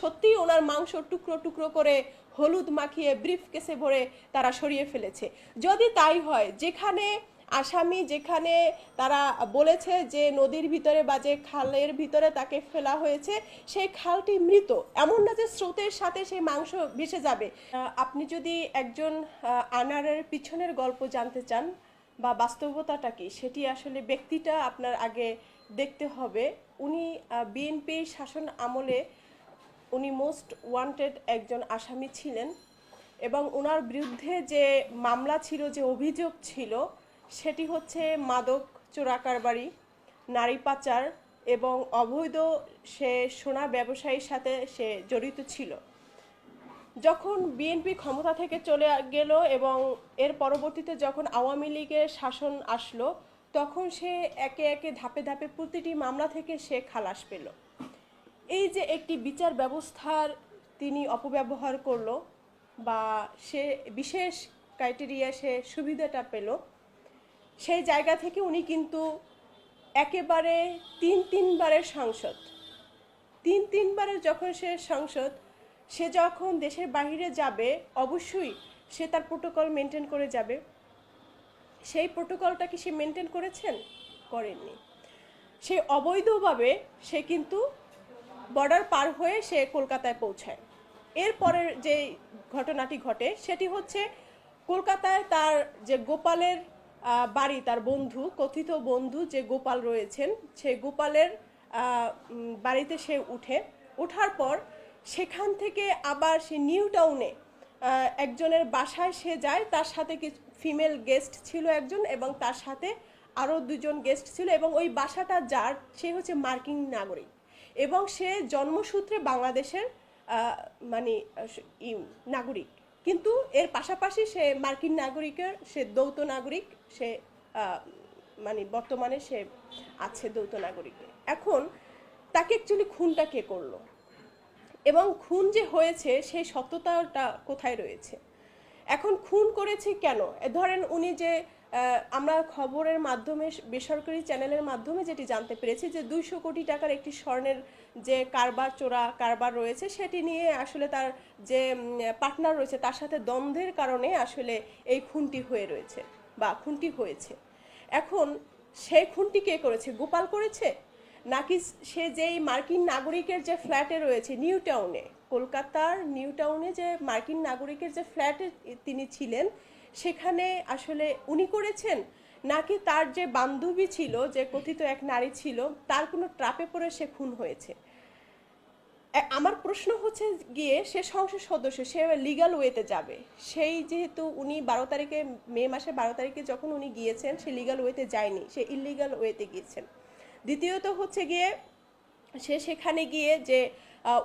সত্যি ওনার মাংস টুকরো টুকরো করে হলুদ মাখিয়ে ব্রিফ কেসে ভরে তারা সরিয়ে ফেলেছে। যদি তাই হয়, যেখানে আসামি, যেখানে তারা বলেছে যে নদীর ভিতরে বা যে খালের ভিতরে তাকে ফেলা হয়েছে, সেই খালটি মৃত। এমন না যে স্রোতের সাথে সেই মাংস ভেসে যাবে। আপনি যদি একজন আনারের পিছনের গল্প জানতে চান বা বাস্তবতাটা কি, সেটি আসলে ব্যক্তিটা আপনার আগে দেখতে হবে। উনি বিএনপির শাসন আমলে উনি মোস্ট ওয়ান্টেড একজন আসামি ছিলেন এবং ওনার বিরুদ্ধে যে মামলা ছিল, যে অভিযোগ ছিল, সেটি হচ্ছে মাদক চোরাকারবারি, নারী পাচার এবং অবৈধ সে সোনা ব্যবসায়ীর সাথে সে জড়িত ছিল। যখন বিএনপি ক্ষমতা থেকে চলে গেল এবং এর পরবর্তীতে যখন আওয়ামী লীগের শাসন আসলো, তখন সে একে একে ধাপে ধাপে প্রতিটি মামলা থেকে সে খালাস পেল। এই যে একটি বিচার ব্যবস্থার তিনি অপব্যবহার করল বা সে বিশেষ ক্রাইটেরিয়া সে সুবিধাটা পেল, সেই জায়গা থেকে উনি কিন্তু একেবারে তিন তিনবারের সাংসদ। তিন তিনবারের যখন সে সাংসদ, সে যখন দেশের বাইরে যাবে, অবশ্যই সে তার প্রোটোকল মেনটেন করে যাবে। সেই প্রোটোকলটা কি সে মেনটেন করেছেন? করেননি। সে অবৈধভাবে সে কিন্তু বর্ডার পার হয়ে সে কলকাতায় পৌঁছায়। এরপরের যে ঘটনাটি ঘটে, সেটি হচ্ছে কলকাতায় তার যে গোপালের বাড়ি, তার বন্ধু, কথিত বন্ধু যে গোপাল রয়েছেন সেই গোপালের বাড়িতে সে উঠে। ওঠার পর সেখান থেকে আবার সে নিউ টাউনে একজনের বাসায় সে যায়। তার সাথে কিছু ফিমেল গেস্ট ছিল একজন এবং তার সাথে আরও দুজন গেস্ট ছিল এবং ওই বাসাটা যার, সে হচ্ছে মার্কিন নাগরিক। এবং সে জন্মসূত্রে বাংলাদেশের মানে নাগরিক। কিন্তু এর পাশাপাশি সে মার্কিন নাগরিকের, সে দৌত নাগরিক, সে মানে বর্তমানে সে আছে দৌত নাগরিকে। এখন তাকে অ্যাকচুয়ালি খুনটা কে করল? এবং খুন যে হয়েছে, সেই সত্যতাটা কোথায় রয়েছে? এখন খুন করেছে কেন? ধরেন উনি যে আমরা খবরের মাধ্যমে, বেসরকারি চ্যানেলের মাধ্যমে যেটি জানতে পেরেছি যে দুইশো কোটি টাকার একটি স্বর্ণের যে কারবার, চোরা কারবার রয়েছে, সেটি নিয়ে আসলে তার যে পার্টনার রয়েছে, তার সাথে দ্বন্দ্বের কারণে আসলে এই খুনটি হয়ে রয়েছে বা খুনটি হয়েছে। এখন সেই খুনটি কে করেছে? গোপাল করেছে? নাকি সে যেই মার্কিন নাগরিকের যে ফ্ল্যাটে রয়েছে, নিউ টাউনে, কলকাতার নিউ টাউনে যে মার্কিন নাগরিকের যে ফ্ল্যাটে তিনি ছিলেন সেখানে আসলে উনি করেছেন? নাকি তার যে বান্ধবী ছিল, যে কথিত এক নারী ছিল, তার কোনো ট্রাপে পড়ে সে খুন হয়েছে? আমার প্রশ্ন হচ্ছে গিয়ে, সে সংসদ সদস্য, সে লিগাল ওয়েতে যাবে। সেই যেহেতু উনি বারো তারিখে, মে মাসে বারো তারিখে যখন উনি গিয়েছেন, সে লিগাল ওয়েতে যায়নি, সে ইলিগাল ওয়েতে গিয়েছেন। দ্বিতীয়ত হচ্ছে গিয়ে, সে সেখানে গিয়ে যে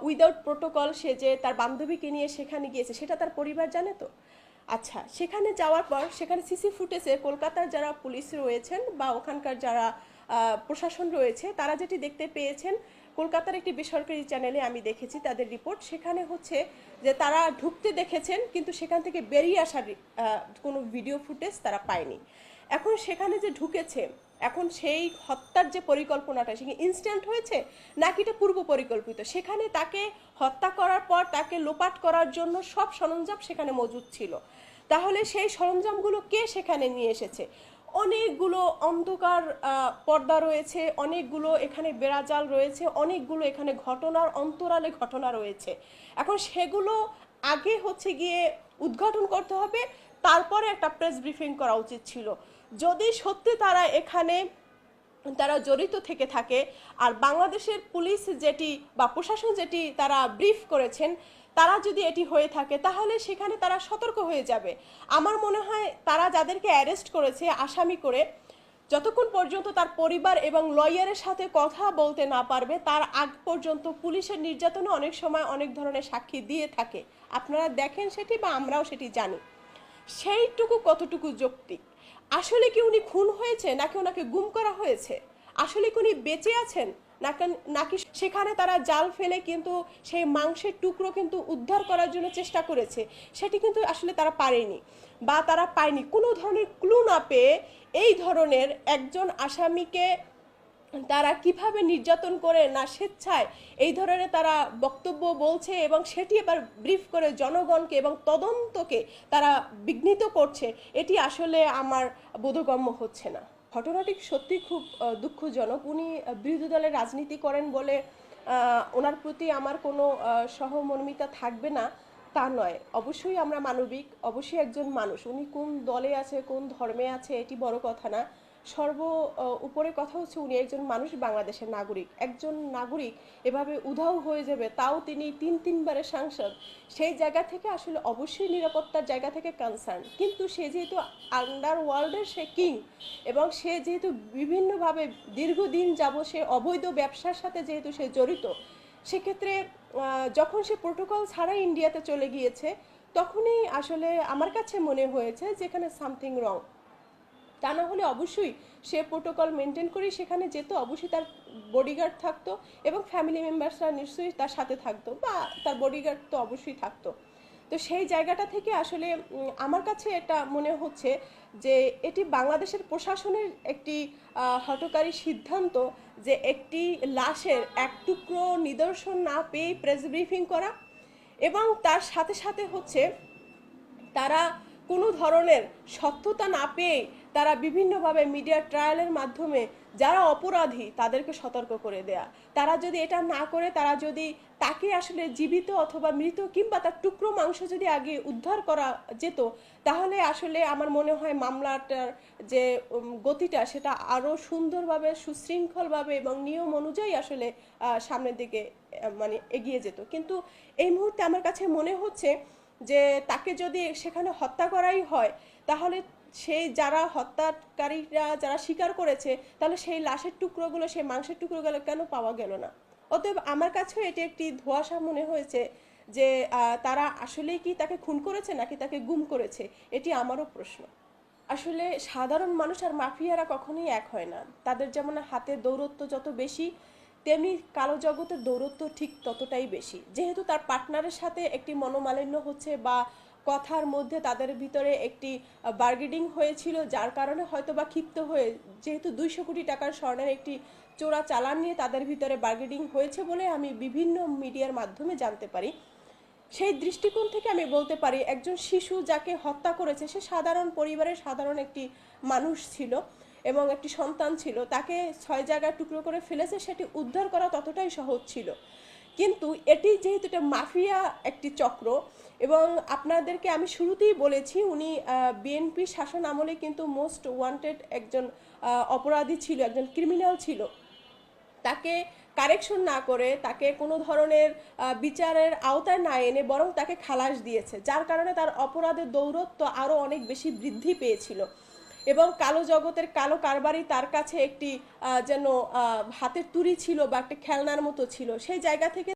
উইদাউট প্রোটোকল সে যে তার বান্ধবীকে নিয়ে সেখানে গিয়েছে, সেটা তার পরিবার জানে তো? আচ্ছা সেখানে যাওয়ার পর, সেখানে সিসি ফুটেজে কলকাতার যারা পুলিশ রয়েছেন বা ওখানকার যারা প্রশাসন রয়েছে, তারা যেটি দেখতে পেয়েছেন কলকাতার একটি বেসরকারি চ্যানেলে আমি দেখেছি তাদের রিপোর্ট। সেখানে হচ্ছে যে তারা ঢুকতে দেখেছেন, কিন্তু সেখান থেকে বেরিয়ে আসার কোনো ভিডিও ফুটেজ তারা পায়নি। এখন সেখানে যে ঢুকেছে, এখন সেই হত্যার যে পরিকল্পনাটা সেখানে ইনস্ট্যান্ট হয়েছে? নাকি এটা পূর্ব পরিকল্পিত? সেখানে তাকে হত্যা করার পর, তাকে লোপাট করার জন্য সব সরঞ্জাম সেখানে মজুদ ছিল। তাহলে সেই সরঞ্জামগুলো কে সেখানে নিয়ে এসেছে? অনেকগুলো অন্ধকার পর্দা রয়েছে, অনেকগুলো এখানে বেড়াজাল রয়েছে, অনেকগুলো এখানে ঘটনার অন্তরালে ঘটনা রয়েছে। এখন সেগুলো আগে হচ্ছে গিয়ে উদ্ঘাটন করতে হবে, তারপরে একটা প্রেস ব্রিফিং করা উচিত ছিল। যদি সত্যি তারা এখানে, তারা জড়িত থেকে থাকে, আর বাংলাদেশের পুলিশ যেটি বা প্রশাসন যেটি তারা ব্রিফ করেছেন তারা যদি এটি হয়ে থাকে, তাহলে সেখানে তারা সতর্ক হয়ে যাবে। আমার মনে হয় তারা যাদেরকে অ্যারেস্ট করেছে আসামি করে, যতক্ষণ পর্যন্ত তার পরিবার এবং লয়ারের সাথে কথা বলতে না পারবে, তার আগ পর্যন্ত পুলিশের নির্যাতনে অনেক সময় অনেক ধরনের সাক্ষী দিয়ে থাকে। আপনারা দেখেন সেটি বা আমরাও সেটি জানি। সেইটুকু কতটুকু যৌক্তিক? আসলে কি উনি খুন হয়েছে, নাকি ওনাকে গুম করা হয়েছে? আসলে কি উনি বেঁচে আছেন? নাকি সেখানে তারা জাল ফেলে কিন্তু সেই মাংসের টুকরো কিন্তু উদ্ধার করার জন্য চেষ্টা করেছে? সেটি কিন্তু আসলে তারা পারেনি বা তারা পায়নি। কোনো ধরনের ক্লু না পেয়ে এই ধরনের একজন আসামিকে তারা কীভাবে নির্যাতন করে না স্বেচ্ছায় এই ধরনের তারা বক্তব্য বলছে এবং সেটি এবার ব্রিফ করে জনগণকে এবং তদন্তকে তারা বিঘ্নিত করছে, এটি আসলে আমার বোধগম্য হচ্ছে না। ঘটনাটি সত্যি খুব দুঃখজনক। উনি বিরোধী দলের রাজনীতি করেন বলে ওনার প্রতি আমার কোনো সহমর্মিতা থাকবে না, তা নয়। অবশ্যই আমরা মানবিক, অবশ্যই একজন মানুষ। উনি কোন দলে আছে, কোন ধর্মে আছে, এটি বড় কথা না। সর্ব উপরে কথা হচ্ছে উনি একজন মানুষ বাংলাদেশের নাগরিক। একজন নাগরিক এভাবে উধাও হয়ে যাবে, তাও তিনি তিন, তিনবারের সাংসদ। সেই জায়গা থেকে আসলে অবশ্যই নিরাপত্তার জায়গা থেকে কনসার্ন কিন্তু সে যেহেতু আন্ডার ওয়ার্ল্ডের সে কিং এবং সে যেহেতু বিভিন্নভাবে দীর্ঘদিন যাব, সে অবৈধ ব্যবসার সাথে যেহেতু সে জড়িত, সেক্ষেত্রে যখন সে প্রোটোকল ছাড়াই ইন্ডিয়াতে চলে গিয়েছে, তখনই আসলে আমার কাছে মনে হয়েছে যেখানে সামথিং রং তা না হলে অবশ্যই সে প্রোটোকল মেনটেন করে সেখানে যেত। অবশ্যই তার বডিগার্ড থাকতো এবং ফ্যামিলি মেম্বার্সরা নিশ্চয়ই তার সাথে থাকতো বা তার বডিগার্ড তো অবশ্যই থাকতো। তো সেই জায়গাটা থেকে আসলে আমার কাছে এটা মনে হচ্ছে যে এটি বাংলাদেশের প্রশাসনের একটি আহ, হঠকারী সিদ্ধান্ত যে একটি লাশের এক টুকরো নিদর্শন না পেয়ে প্রেস ব্রিফিং করা এবং তার সাথে সাথে হচ্ছে তারা কোনো ধরনের সত্যতা না পেয়ে তারা বিভিন্নভাবে মিডিয়া ট্রায়ালের মাধ্যমে যারা অপরাধী তাদেরকে সতর্ক করে দেয়া। তারা যদি এটা না করে, তারা যদি তাকে আসলে জীবিত অথবা মৃত কিংবা তার টুকরো মাংস যদি আগে উদ্ধার করা যেত, তাহলে আসলে আমার মনে হয় মামলাটার যে গতিটা সেটা আরও সুন্দরভাবে, সুশৃঙ্খলভাবে এবং নিয়ম অনুযায়ী আসলে সামনের দিকে মানে এগিয়ে যেত। কিন্তু এই মুহূর্তে আমার কাছে মনে হচ্ছে যে, তাকে যদি সেখানে হত্যা করাই হয়, তাহলে সেই যারা হত্যাকারীরা যারা স্বীকার করেছে, তাহলে সেই লাশের টুকরোগুলো, সেই মাংসের টুকরোগুলো কেন পাওয়া গেল না? অতএব আমার কাছেও এটি একটি ধোঁয়াশা মনে হয়েছে যে তারা আসলেই কি তাকে খুন করেছে নাকি তাকে গুম করেছে? এটি আমারও প্রশ্ন। আসলে সাধারণ মানুষ আর মাফিয়ারা কখনোই এক হয় না। তাদের যেমন হাতে দৌরত্ব যত বেশি, তেমনি কালো জগতের দৌরত্ব ঠিক ততটাই বেশি। যেহেতু তার পার্টনারের সাথে একটি মনোমালিন্য হচ্ছে বা কথার মধ্যে তাদের ভিতরে একটি বার্গেডিং হয়েছিল, যার কারণে হয়তো বা ক্ষিপ্ত হয়ে, যেহেতু দুইশো কোটি টাকার স্বর্ণের একটি চোরা চালান নিয়ে তাদের ভিতরে বার্গেডিং হয়েছে বলে আমি বিভিন্ন মিডিয়ার মাধ্যমে জানতে পারি। সেই দৃষ্টিকোণ থেকে আমি বলতে পারি, একজন শিশু যাকে হত্যা করেছে, সে সাধারণ পরিবারের সাধারণ একটি মানুষ ছিল এবং একটি সন্তান ছিল। তাকে ছয় জায়গায় টুকরো করে ফেলেছে, সেটি উদ্ধার করা ততটাই সহজ ছিল। কিন্তু এটি যেহেতু এটা মাফিয়া একটি চক্র এবং আপনাদেরকে আমি শুরুতেই বলেছি, উনি বিএনপি শাসন আমলে কিন্তু মোস্ট ওয়ান্টেড একজন অপরাধী ছিল, একজন ক্রিমিনাল ছিল। তাকে কারেকশন না করে, তাকে কোনো ধরনের বিচারের আওতায় না এনে বরং তাকে খালাস দিয়েছে, যার কারণে তার অপরাধের দৌরত্ব আরও অনেক বেশি বৃদ্ধি পেয়েছিল। এবং কালো জগতের কালো কারবারই তার কাছে একটি যেন হাতের তুড়ি ছিল বা একটা খেলনার মতো ছিল। সেই জায়গা থেকে